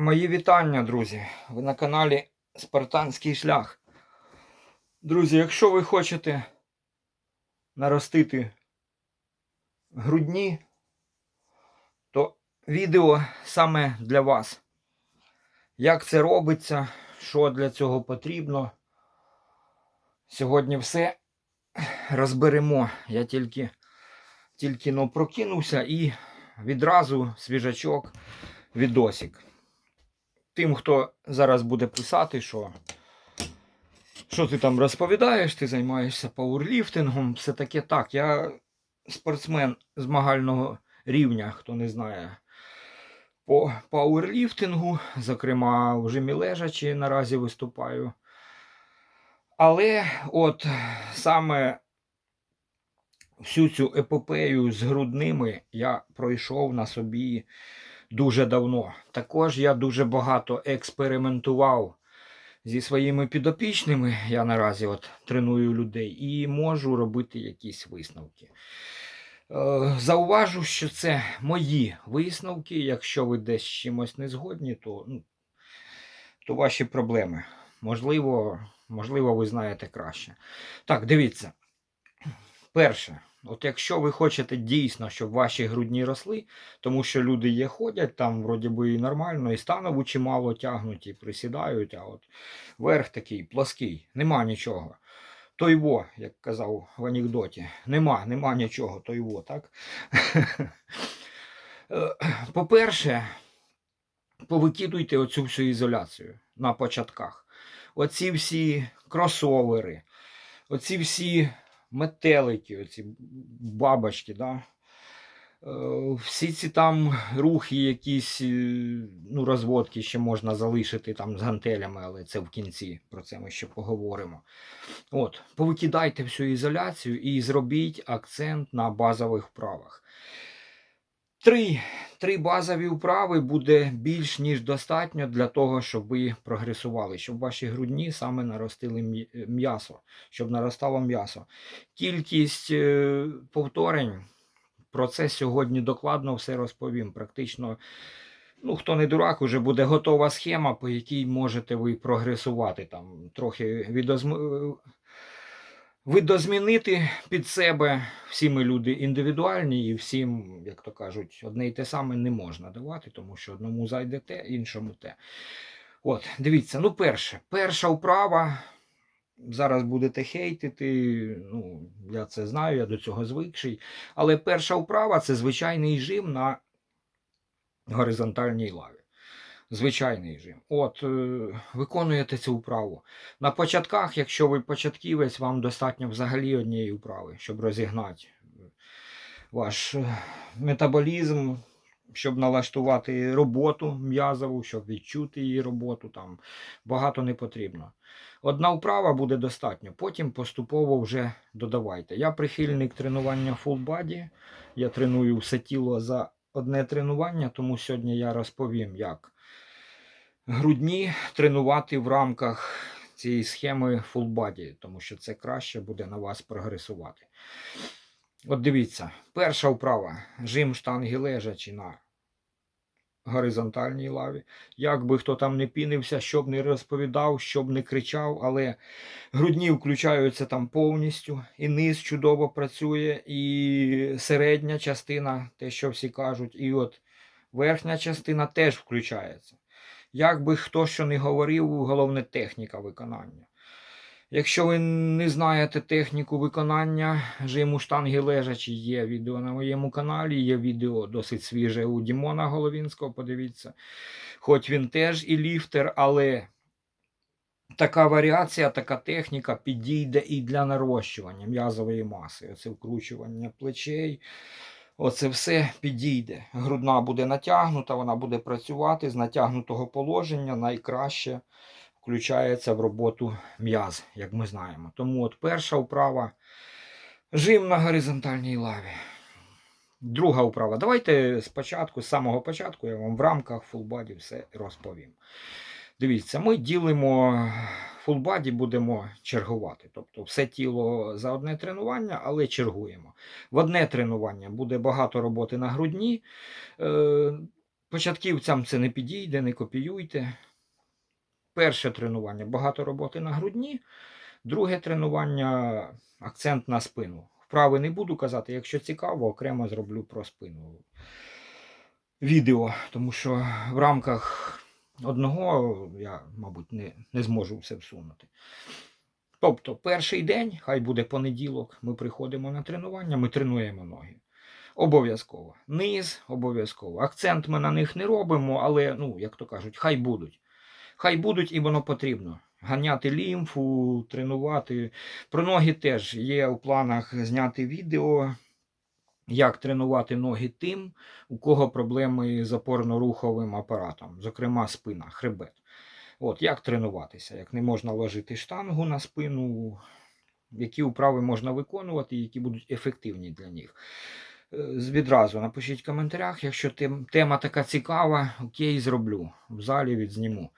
Мої вітання, друзі. Ви на каналі Спартанський шлях. Друзі, якщо ви хочете наростити грудні, то відео саме для вас. Як це робиться, що для цього потрібно. Сьогодні все розберемо. Я тільки, тільки ну, прокинувся і відразу свіжачок відосик тим, хто зараз буде писати, що що ти там розповідаєш, ти займаєшся пауерліфтингом, все таке так. Я спортсмен змагального рівня, хто не знає. По пауерліфтингу, зокрема, в жимі лежачі наразі виступаю. Але от саме всю цю епопею з грудними я пройшов на собі дуже давно. Також я дуже багато експериментував зі своїми підопічними. Я наразі от треную людей і можу робити якісь висновки. Е, Зауважу, що це мої висновки. Якщо ви десь чимось не згодні, то, ну, то ваші проблеми. Можливо, можливо, ви знаєте краще. Так, дивіться. Перше, от якщо ви хочете дійсно, щоб ваші грудні росли, тому що люди є ходять, там вроді би і нормально, і станову чимало тягнуть, і присідають, а от верх такий плоский, нема нічого. Той во, як казав в анекдоті, нема, нема нічого, той во, так? По-перше, повикидуйте оцю всю ізоляцію на початках. Оці всі кросовери, оці всі метелики, оці бабочки, да? Е, всі ці там рухи, якісь е, ну, розводки ще можна залишити там з гантелями, але це в кінці, про це ми ще поговоримо. От, Повикидайте всю ізоляцію і зробіть акцент на базових вправах. Три, три базові вправи буде більш ніж достатньо для того, щоб ви прогресували, щоб ваші грудні саме наростили м'ясо, щоб наростало м'ясо. Кількість е, повторень. Про це сьогодні докладно все розповім. Практично, ну хто не дурак, уже буде готова схема, по якій можете ви прогресувати. Там трохи відозм... видозмінити під себе. Всі ми люди індивідуальні, і всім, як то кажуть, одне й те саме не можна давати, тому що одному зайде те, іншому те. От, дивіться, ну перше, перша вправа. Зараз будете хейтити, ну, я це знаю, я до цього звикший. Але перша вправа це звичайний жим на горизонтальній лаві. Звичайний жим. От, е, виконуєте цю вправу. На початках, якщо ви початківець, вам достатньо взагалі однієї вправи, щоб розігнати ваш е, метаболізм, щоб налаштувати роботу м'язову, щоб відчути її роботу. Там багато не потрібно. Одна вправа буде достатньо, потім поступово вже додавайте. Я прихильник тренування body. Я треную все тіло за одне тренування, тому сьогодні я розповім, як грудні тренувати в рамках цієї схеми body, тому що це краще буде на вас прогресувати. От дивіться, перша вправа жим штанги лежачі на горизонтальній лаві. Як би хто там не пінився, щоб не розповідав, щоб не кричав, але грудні включаються там повністю, і низ чудово працює, і середня частина, те, що всі кажуть, і от верхня частина теж включається. Як би хто що не говорив, головне техніка виконання. Якщо ви не знаєте техніку виконання жиму штанги лежачі, є відео на моєму каналі, є відео досить свіже у Дімона Головінського, подивіться. Хоч він теж і ліфтер, але така варіація, така техніка підійде і для нарощування м'язової маси. Оце вкручування плечей. Оце все підійде. Грудна буде натягнута, вона буде працювати з натягнутого положення найкраще включається в роботу м'яз, як ми знаємо. Тому от перша вправа жим на горизонтальній лаві. Друга вправа. Давайте спочатку, з самого початку, я вам в рамках фулбаді все розповім. Дивіться, ми ділимо фулбаді, будемо чергувати. Тобто все тіло за одне тренування, але чергуємо. В одне тренування буде багато роботи на грудні. Е, Початківцям це не підійде, не копіюйте. Перше тренування багато роботи на грудні, друге тренування акцент на спину. Вправи не буду казати, якщо цікаво, окремо зроблю про спину відео, тому що в рамках одного я, мабуть, не, не зможу все всунути. Тобто, перший день, хай буде понеділок, ми приходимо на тренування, ми тренуємо ноги. Обов'язково. Низ, обов'язково. Акцент ми на них не робимо, але, ну, як то кажуть, хай будуть. Хай будуть і воно потрібно. Ганяти лімфу, тренувати. Про ноги теж є у планах зняти відео, як тренувати ноги тим, у кого проблеми з опорно-руховим апаратом, зокрема спина, хребет. От як тренуватися, як не можна ложити штангу на спину, які вправи можна виконувати, які будуть ефективні для них. Е, Відразу напишіть в коментарях, якщо тем- тема така цікава, окей, зроблю. В залі відзніму.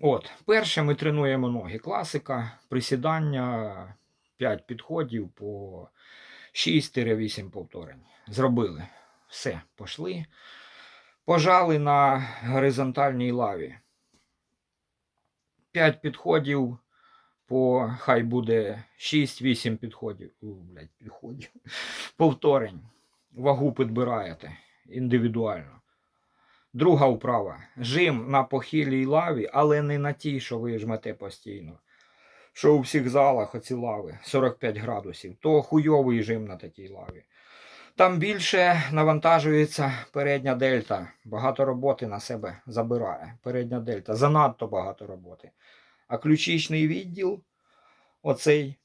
От, перше ми тренуємо ноги. Класика, присідання, 5 підходів по 6-8 повторень. Зробили. Все, пішли. Пожали на горизонтальній лаві. 5 підходів по хай буде 6-8 підходів. У, блядь, підходів. Повторень. Вагу підбираєте індивідуально. Друга вправа. Жим на похилій лаві, але не на тій, що ви жмете постійно. Що у всіх залах оці лави 45 градусів, то хуйовий жим на такій лаві. Там більше навантажується передня дельта. Багато роботи на себе забирає. Передня дельта. Занадто багато роботи. А ключичний відділ, оцей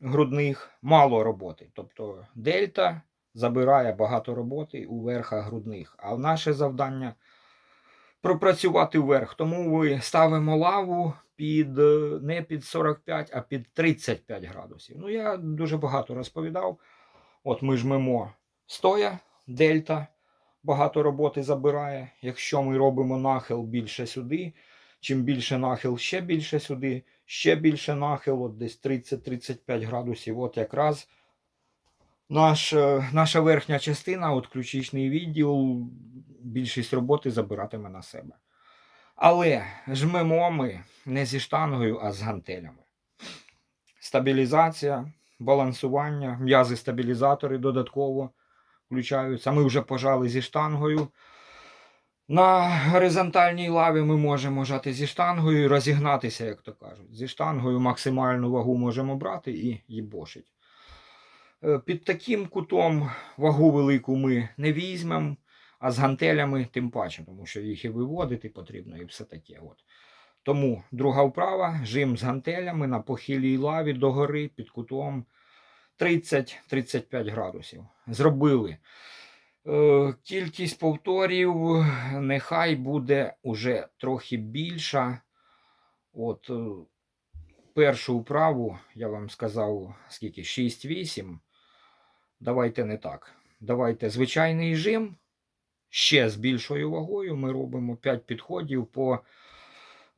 грудних, мало роботи. Тобто дельта забирає багато роботи у верхах грудних. А наше завдання пропрацювати вверх. Тому ми ставимо лаву під е, не під 45, а під 35 градусів. Ну, я дуже багато розповідав. От ми жмемо стоя, дельта, багато роботи забирає. Якщо ми робимо нахил більше сюди, чим більше нахил, ще більше сюди, ще більше нахил, от десь 30-35 градусів. От якраз наш, е, наша верхня частина, от ключичний відділ, більшість роботи забиратиме на себе. Але жмемо ми не зі штангою, а з гантелями. Стабілізація, балансування, м'язи-стабілізатори додатково включаються. Ми вже пожали зі штангою. На горизонтальній лаві ми можемо жати зі штангою і розігнатися, як то кажуть. Зі штангою максимальну вагу можемо брати і їбошить. Е, Під таким кутом вагу велику ми не візьмемо, а з гантелями тим паче, тому що їх і виводити потрібно, і все таке. От. Тому друга вправа, жим з гантелями на похилій лаві догори під кутом 30-35 градусів. Зробили. Е, Кількість повторів нехай буде уже трохи більша. От е, першу вправу, я вам сказав, скільки 6-8. Давайте не так. Давайте звичайний жим. Ще з більшою вагою ми робимо 5 підходів по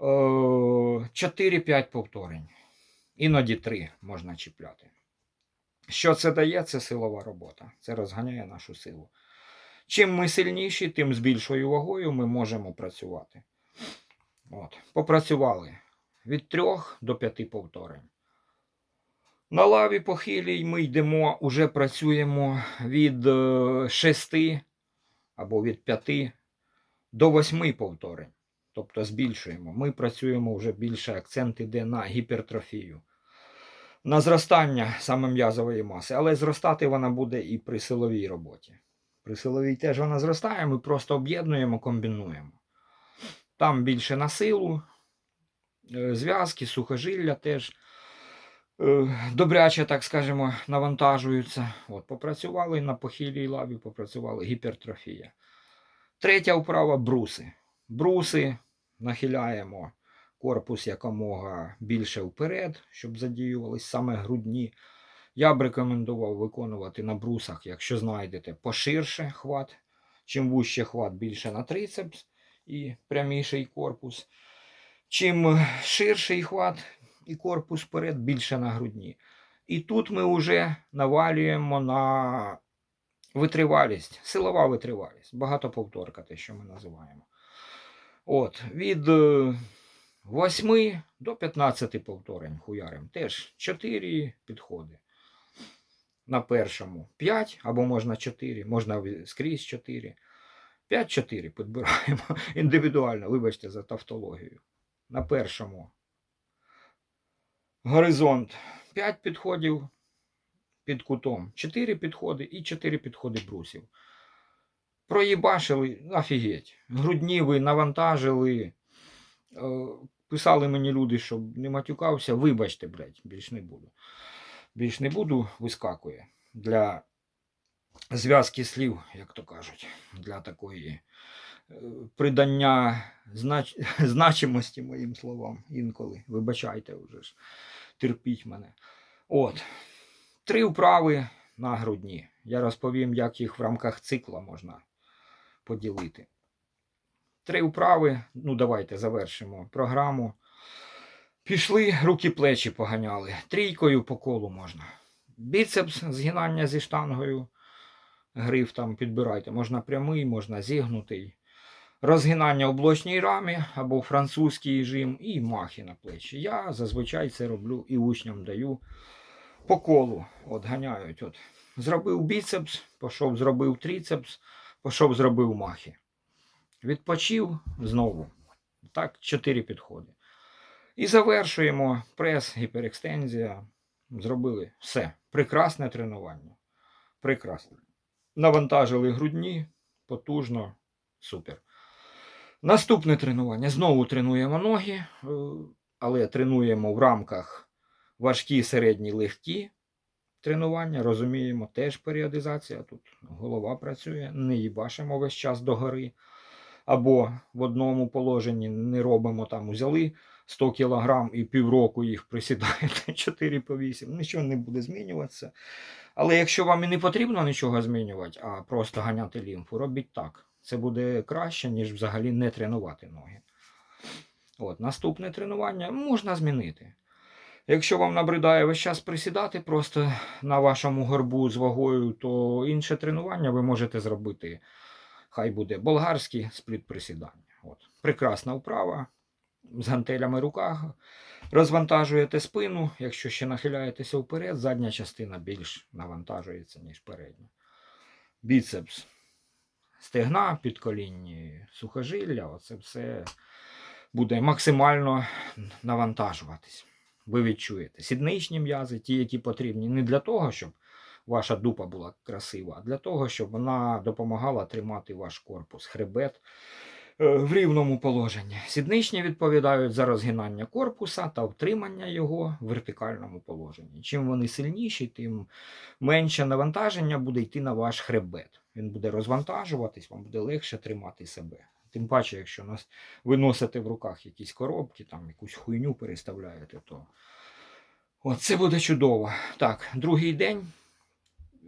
е, 4-5 повторень. Іноді 3 можна чіпляти. Що це дає? Це силова робота. Це розганяє нашу силу. Чим ми сильніші, тим з більшою вагою ми можемо працювати. От. Попрацювали від 3 до 5 повторень. На лаві похилій ми йдемо, уже працюємо від 6 або від 5 до 8 повторень. Тобто збільшуємо. Ми працюємо вже більше акцент іде на гіпертрофію. На зростання саме м'язової маси, але зростати вона буде і при силовій роботі. При силовій теж вона зростає, ми просто об'єднуємо, комбінуємо. Там більше на силу, е, зв'язки, сухожилля теж добряче, так скажемо, навантажуються. От, попрацювали на похилій лаві, попрацювали гіпертрофія. Третя вправа бруси. Бруси нахиляємо корпус якомога більше вперед, щоб задіювались саме грудні. Я б рекомендував виконувати на брусах, якщо знайдете поширше хват. Чим вужче хват, більше на трицепс і пряміший корпус. Чим ширший хват і корпус вперед, більше на грудні. І тут ми вже навалюємо на витривалість, силова витривалість, багатоповторка, те, що ми називаємо. От, від е, 8 до 15 повторень хуярим. Теж 4 підходи. На першому 5, або можна 4, можна скрізь 4. 5-4 підбираємо індивідуально, вибачте за тавтологію. На першому горизонт 5 підходів під кутом, 4 підходи і 4 підходи брусів. Проїбашили, офігеть. Грудні ви навантажили. Е, Писали мені люди, щоб не матюкався. Вибачте, блядь, більш не буду. Більш не буду, вискакує. Для зв'язки слів, як то кажуть, для такої придання знач... значимості моїм словам інколи. Вибачайте вже ж, терпіть мене. От. Три вправи на грудні. Я розповім, як їх в рамках цикла можна поділити. Три вправи. Ну, давайте завершимо програму. Пішли, руки плечі поганяли. Трійкою по колу можна. Біцепс, згинання зі штангою. Гриф там підбирайте. Можна прямий, можна зігнутий. Розгинання у рамі або французький жим і махи на плечі. Я зазвичай це роблю і учням даю по колу. От ганяють. От. Зробив біцепс, пішов, зробив тріцепс, пішов, зробив махи. Відпочив знову. Так, чотири підходи. І завершуємо прес, гіперекстензія. Зробили все. Прекрасне тренування. Прекрасне. Навантажили грудні, потужно, супер. Наступне тренування. Знову тренуємо ноги, е, але тренуємо в рамках важкі, середні, легкі тренування. Розуміємо, теж періодизація. Тут голова працює, не їбашимо весь час догори. Або в одному положенні не робимо там, узяли 100 кг і півроку їх присідаєте 4 по 8, нічого не буде змінюватися. Але якщо вам і не потрібно нічого змінювати, а просто ганяти лімфу, робіть так. Це буде краще, ніж взагалі не тренувати ноги. От, наступне тренування можна змінити. Якщо вам набридає весь час присідати просто на вашому горбу з вагою, то інше тренування ви можете зробити. Хай буде болгарський спліт присідання. От. Прекрасна вправа. З гантелями в руках. Розвантажуєте спину. Якщо ще нахиляєтеся вперед, задня частина більш навантажується, ніж передня. Біцепс, стегна, підколінні, сухожилля. Оце все буде максимально навантажуватись. Ви відчуєте. Сідничні м'язи, ті, які потрібні, не для того, щоб ваша дупа була красива, а для того, щоб вона допомагала тримати ваш корпус, хребет е, в рівному положенні. Сідничні відповідають за розгинання корпуса та втримання його в вертикальному положенні. Чим вони сильніші, тим менше навантаження буде йти на ваш хребет. Він буде розвантажуватись, вам буде легше тримати себе. Тим паче, якщо нас ви носите в руках якісь коробки, там якусь хуйню переставляєте, то От це буде чудово. Так, другий день.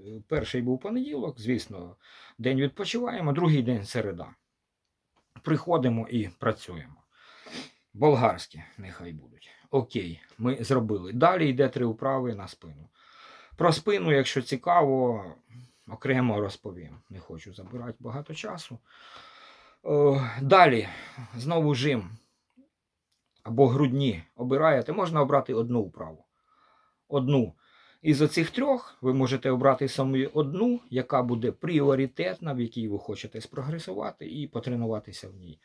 Е, Перший був понеділок, звісно, день відпочиваємо, другий день середа. Приходимо і працюємо. Болгарські, нехай будуть. Окей, ми зробили. Далі йде три вправи на спину. Про спину, якщо цікаво, окремо розповім. Не хочу забирати багато часу. Е, Далі, знову жим або грудні обираєте, можна обрати одну вправу. Одну. Із оцих трьох ви можете обрати самі одну, яка буде пріоритетна, в якій ви хочете спрогресувати і потренуватися в ній.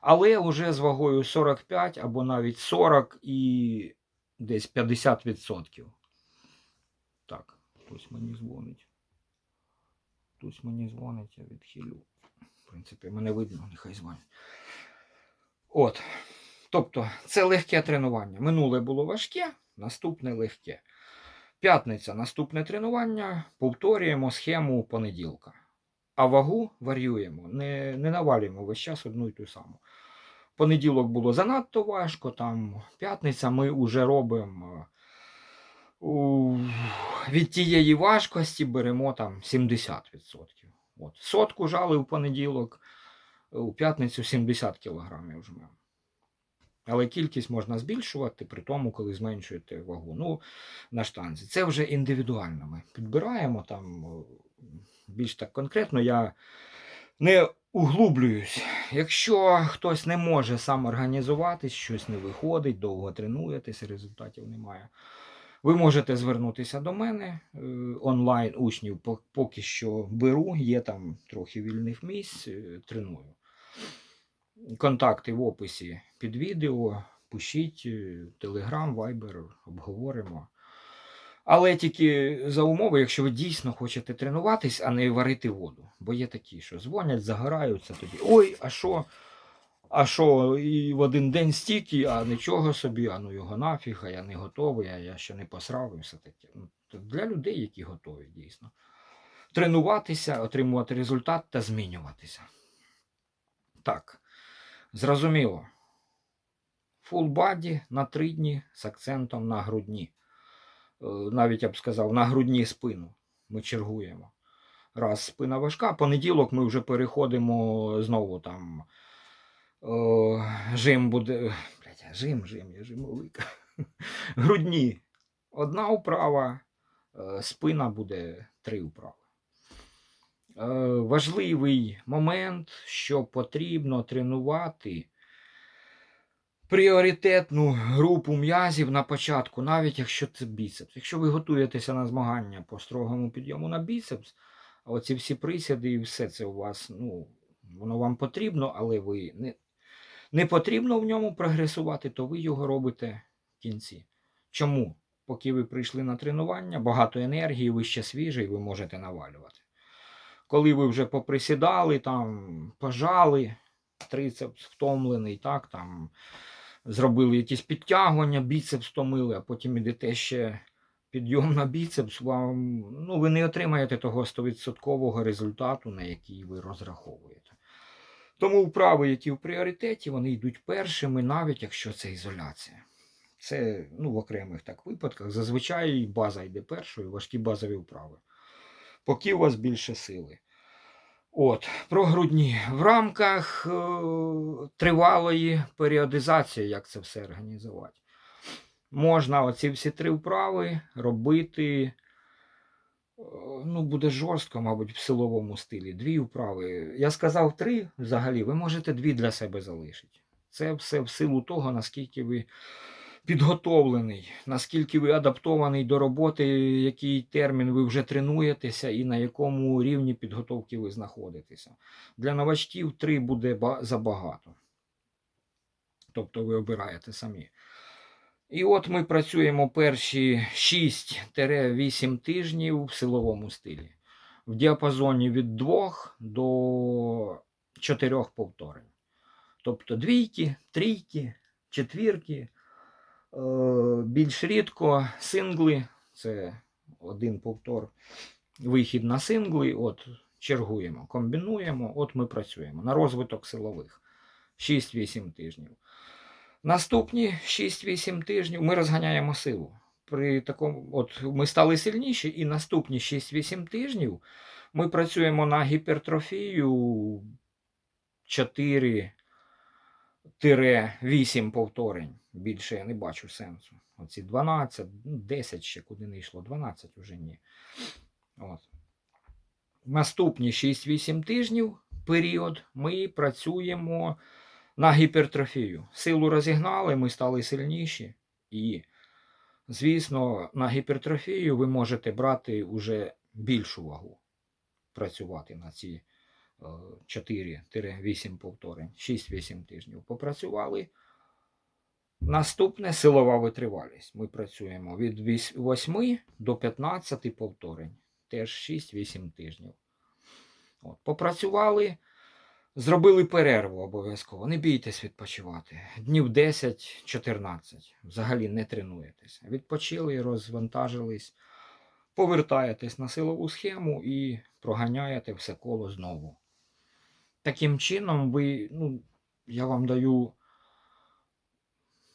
Але вже з вагою 45 або навіть 40 і десь 50%. Так, хтось мені дзвонить. Хтось мені дзвонить, я відхилю. В принципі, мене видно, нехай дзвонить. От. Тобто, це легке тренування. Минуле було важке, наступне легке. П'ятниця, наступне тренування. Повторюємо схему понеділка. А вагу варюємо, не, не навалюємо весь час одну й ту саму. Понеділок було занадто важко, там п'ятниця ми вже робимо від тієї важкості беремо там 70%. От. Сотку жали в понеділок, у п'ятницю 70 кг жмемо. Але кількість можна збільшувати при тому, коли зменшуєте вагу. Ну, на штанзі. Це вже індивідуально. Ми підбираємо там більш так конкретно. Я не углублююсь. Якщо хтось не може сам організуватись, щось не виходить, довго тренуєтесь, результатів немає. Ви можете звернутися до мене е, онлайн учнів поки що беру, є там трохи вільних місць, е, треную. Контакти в описі під відео. Пишіть Телеграм, Вайбер, обговоримо. Але тільки за умови, якщо ви дійсно хочете тренуватись, а не варити воду. Бо є такі, що дзвонять, загораються тоді. Ой, а що? А що, і в один день стільки, а нічого собі, а ну його нафіг, а я не готовий, а я ще не посрав і все таке. Ну, для людей, які готові, дійсно. Тренуватися, отримувати результат та змінюватися. Так, зрозуміло. Full body на три дні з акцентом на грудні. Е, Навіть я б сказав, на грудні спину. Ми чергуємо. Раз спина важка, понеділок ми вже переходимо знову там. О, жим буде. Блядь, жим, жим, я жимовик. Грудні. Одна вправа, е, спина буде три вправи. Е, Важливий момент, що потрібно тренувати пріоритетну групу м'язів на початку, навіть якщо це біцепс. Якщо ви готуєтеся на змагання по строгому підйому на біцепс, оці всі присіди і все це у вас, ну, воно вам потрібно, але ви не, не потрібно в ньому прогресувати, то ви його робите в кінці. Чому? Поки ви прийшли на тренування, багато енергії, ви ще свіжий, ви можете навалювати. Коли ви вже поприсідали, там, пожали, трицепс втомлений, так, там, зробили якісь підтягування, біцепс втомили, а потім ідете ще підйом на біцепс, вам, ну, ви не отримаєте того 100% результату, на який ви розраховуєте. Тому вправи, які в пріоритеті, вони йдуть першими, навіть якщо це ізоляція. Це ну, в окремих так випадках. Зазвичай база йде першою, важкі базові вправи. Поки у вас більше сили. От, про грудні. В рамках е, тривалої періодизації, як це все організувати. Можна оці всі три вправи робити. Ну, буде жорстко, мабуть, в силовому стилі. Дві вправи. Я сказав три взагалі, ви можете дві для себе залишити. Це все в силу того, наскільки ви підготовлений, наскільки ви адаптований до роботи, який термін ви вже тренуєтеся і на якому рівні підготовки ви знаходитеся. Для новачків три буде забагато. Тобто ви обираєте самі. І от ми працюємо перші 6-8 тижнів в силовому стилі. В діапазоні від 2 до 4 повторень. Тобто двійки, трійки, четвірки, е, більш рідко сингли, це один повтор, вихід на сингли. От чергуємо, комбінуємо, от ми працюємо на розвиток силових 6-8 тижнів. Наступні 6-8 тижнів ми розганяємо силу. При такому, от ми стали сильніші, і наступні 6-8 тижнів ми працюємо на гіпертрофію 4-8 повторень. Більше я не бачу сенсу. Оці 12, ну, 10 ще куди не йшло, 12 вже ні. От. Наступні 6-8 тижнів період ми працюємо на гіпертрофію. Силу розігнали, ми стали сильніші. І, звісно, на гіпертрофію ви можете брати уже більшу вагу. Працювати на ці е, 4-8 повторень, 6-8 тижнів. Попрацювали. Наступне силова витривалість. Ми працюємо від 8 до 15 повторень. Теж 6-8 тижнів. От, попрацювали. Зробили перерву обов'язково. Не бійтесь відпочивати. Днів 10-14. Взагалі не тренуєтеся. Відпочили, розвантажились, повертаєтесь на силову схему і проганяєте все коло знову. Таким чином, ви, ну, я вам даю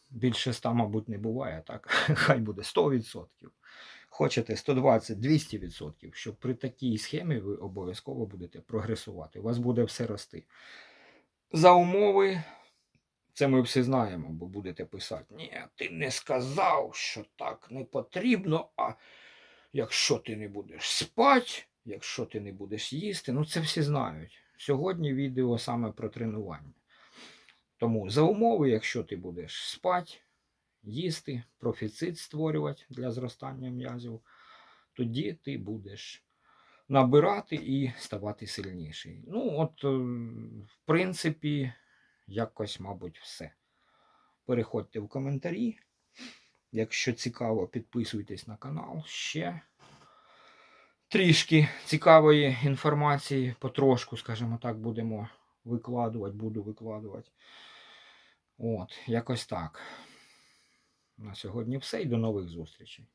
більше 100, мабуть, не буває, так? Хай буде 100%. Хочете 120-200%, щоб при такій схемі ви обов'язково будете прогресувати. У вас буде все рости. За умови Це ми всі знаємо, бо будете писати: Ні, ти не сказав, що так не потрібно, а якщо ти не будеш спати, якщо ти не будеш їсти, ну це всі знають. Сьогодні відео саме про тренування. Тому за умови, якщо ти будеш спати, їсти, профіцит створювати для зростання м'язів, тоді ти будеш набирати і ставати сильніший. Ну, от, е, в принципі, якось, мабуть, все. Переходьте в коментарі. Якщо цікаво, підписуйтесь на канал ще. Трішки цікавої інформації, потрошку, скажімо так, будемо викладувати, буду викладувати. От, якось так. На сьогодні все і до нових зустрічей.